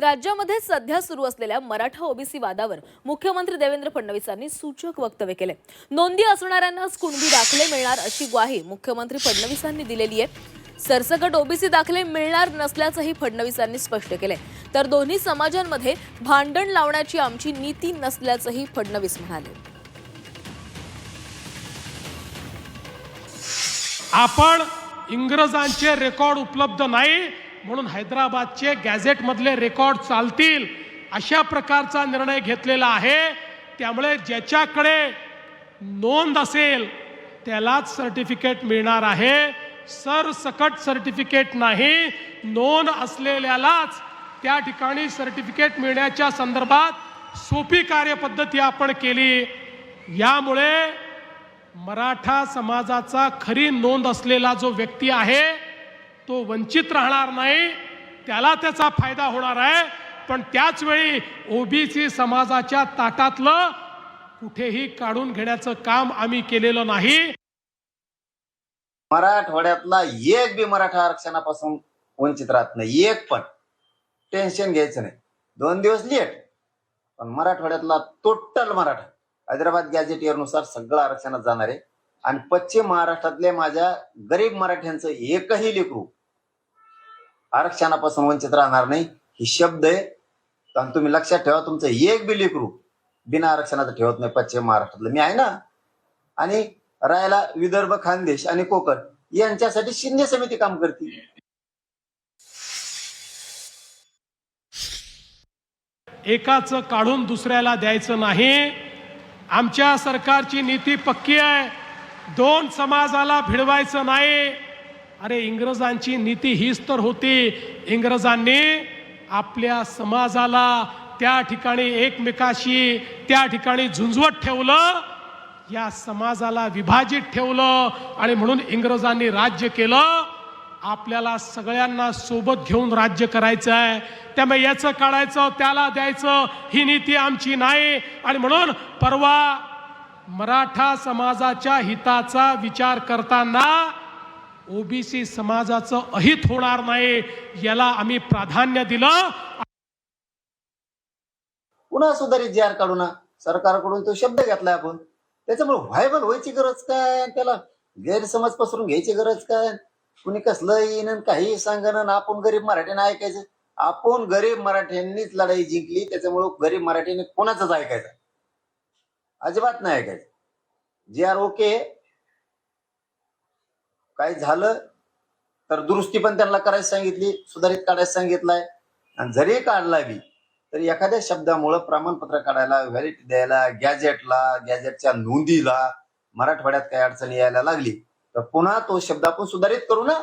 राज्यामध्ये सध्या सुरू असलेल्या मराठा ओबीसी वादावर मुख्यमंत्री देवेंद्र फडणवीसांनी सूचक वक्तव्य केले. नोंदी असणाऱ्यांनाच कुणबी दाखले मिळणार अशी ग्वाही मुख्यमंत्री फडणवीसांनी दिलेली आहे. सरसकट ओबीसी दाखले मिळणार नसल्याचंही फडणवीसांनी स्पष्ट केलंय. तर दोन्ही समाजांमध्ये भांडण लावण्याची आमची नीती नसल्याचंही फडणवीस म्हणाले. आपण इंग्रजांचे रेकॉर्ड उपलब्ध नाही म्हणून हैदराबादचे गॅझेटमधले रेकॉर्ड चालतील अशा प्रकारचा निर्णय घेतलेला आहे. त्यामुळे ज्याच्याकडे नोंद असेल त्यालाच सर्टिफिकेट मिळणार आहे. सरसकट सर्टिफिकेट नाही नोंद असलेल्यालाच त्या ठिकाणी सर्टिफिकेट मिळण्याच्या संदर्भात सोपी कार्यपद्धती आपण केली. यामुळे मराठा समाजाचा खरी नोंद असलेला जो व्यक्ती आहे तो वंचित राहणार नाही त्याला त्याचा फायदा होणार आहे. पण त्याच वेळी ओबीसी समाजाच्या ताटातलं कुठेही काढून घेण्याचं काम आम्ही केलेलं नाही. मराठवाड्यातला एक बी मराठा आरक्षणापासून वंचित राहत नाही. एक पण. टेन्शन घ्यायचं नाही. दोन दिवस लेट पण मराठवाड्यातला टोटल मराठा. हैदराबाद गॅझेटियरनुसार सगळं आरक्षणात जाणार आहे. आणि पश्चिम महाराष्ट्रातल्या माझ्या गरीब मराठ्यांचं एकही लेकरू आरक्षणापासून वंचित राहणार नाही. ही शब्द आहे. कारण तुम्ही लक्षात ठेवा तुमचं एक बी लेकरू बिना आरक्षणाचं ठेवत नाही पश्चिम महाराष्ट्रातलं. मी आहे ना? आणि राहायला विदर्भ खानदेश आणि कोकण यांच्यासाठी शिंदे समिती काम करते. एकाचं काढून दुसऱ्याला द्यायचं नाही. आमच्या सरकारची नीती पक्की आहे. दोन समाजाला भिडवायचं नाही. अरे इंग्रजांची नीती हीच तर होती. इंग्रजांनी आपल्या समाजाला त्या ठिकाणी एकमेकाशी त्या ठिकाणी झुंजवत ठेवलं या समाजाला विभाजित ठेवलं आणि म्हणून इंग्रजांनी राज्य केलं. आपल्याला सगळ्यांना सोबत घेऊन राज्य करायचं आहे त्यामुळे याचं काढायचं त्याला द्यायचं ही नीती आमची नाही. आणि म्हणून परवा मराठा समाजाच्या हिताचा विचार करताना ओबीसी समाजाचं अहित होणार नाही याला आम्ही प्राधान्य दिलं. पुन्हा सुधारित जी आर काढू ना सरकारकडून तो शब्द घेतलाय आपण. त्याच्यामुळे व्हायबल व्हायची गरज काय? त्याला गैरसमज पसरून घ्यायची गरज काय? कुणी कसलं येईन काही सांगणं आपण गरीब मराठ्यांना ऐकायचं. आपण गरीब मराठ्यांनीच लढाई जिंकली त्याच्यामुळे गरीब मराठ्यांनी कोणाचाच ऐकायचं? अजिबात नाही ऐकायचं. जे आर ओके काय झालं तर दुरुस्ती पण त्यांना करायला सांगितली सुधारित काढायला सांगितलंय. आणि जरी काढला बी तर एखाद्या शब्दामुळं प्रमाणपत्र काढायला व्हॅलिडिटी द्यायला गॅजेटला गॅजेटच्या नोंदीला मराठवाड्यात काही अडचणी यायला लागली. तर पुन्हा तो शब्द आपण सुधारित करू ना?